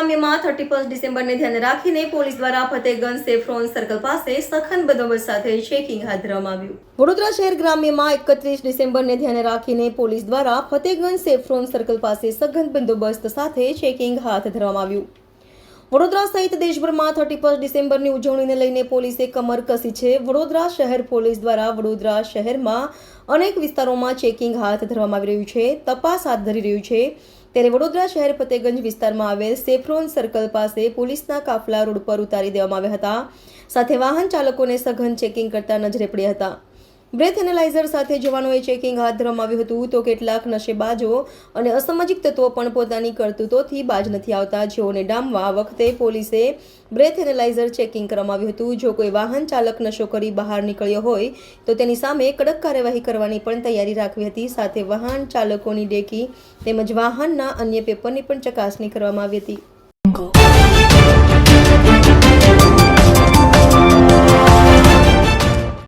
Thirty first ડિસેમ્બરને ધ્યાને રાખીને police દ્વારા ફતેહગંજ સેફ્રોન સર્કલ પાસે સખન બંદોબસ્ત સાથે ચેકિંગ હાથ ધરવામાં આવ્યું. વડોદરા શહેર ગ્રામ્યમાં એકત્રીસ ડિસેમ્બરને ધ્યાને રાખીને પોલીસ દ્વારા ફતેહગંજ સેફ્રોન સર્કલ પાસે સઘન બંદોબસ્ત સાથે ચેકિંગ હાથ ધરવામાં આવ્યું. વડોદરા સહિત દેશભરમાં થર્ટી ફર્સ્ટ ડિસેમ્બરની ઉજવણીને લઈને પોલીસે કમર કસી છે. વડોદરા શહેર પોલીસ દ્વારા વડોદરા શહેરમાં અનેક વિસ્તારોમાં ચેકિંગ હાથ ધરવામાં આવી રહ્યું છે. તપાસ હાથ ધરી રહ્યું છે. ત્યારે વડોદરા શહેર ફતેગંજ વિસ્તારમાં આવેલ સેફ્રોન સર્કલ પાસે પોલીસના કાફલા રોડ પર ઉતારી દેવામાં આવ્યા હતા. સાથે વાહન ચાલકોને સઘન ચેકિંગ કરતા નજરે પડ્યા હતા. બ્રેથ એનાલાઇઝર સાથે જવાનોએ ચેકિંગ હાથ ધરવામાં આવ્યું હતું તો કેટલાક નશેબાજો અને અસામાજિક તત્વો પણ પોતાની કરતૂતોથી બાજ નથી આવતા. જેઓને ડામવા વખતે પોલીસે બ્રેથ એનાલાઇઝર ચેકિંગ કરવામાં આવ્યું હતું. જો કોઈ વાહન ચાલક નશો કરી બહાર નીકળ્યો હોય તો તેની સામે કડક કાર્યવાહી કરવાની પણ તૈયારી રાખવી હતી. સાથે વાહન ચાલકોની ડેકી તેમજ વાહનના અન્ય પેપરની પણ ચકાસણી કરવામાં આવી હતી.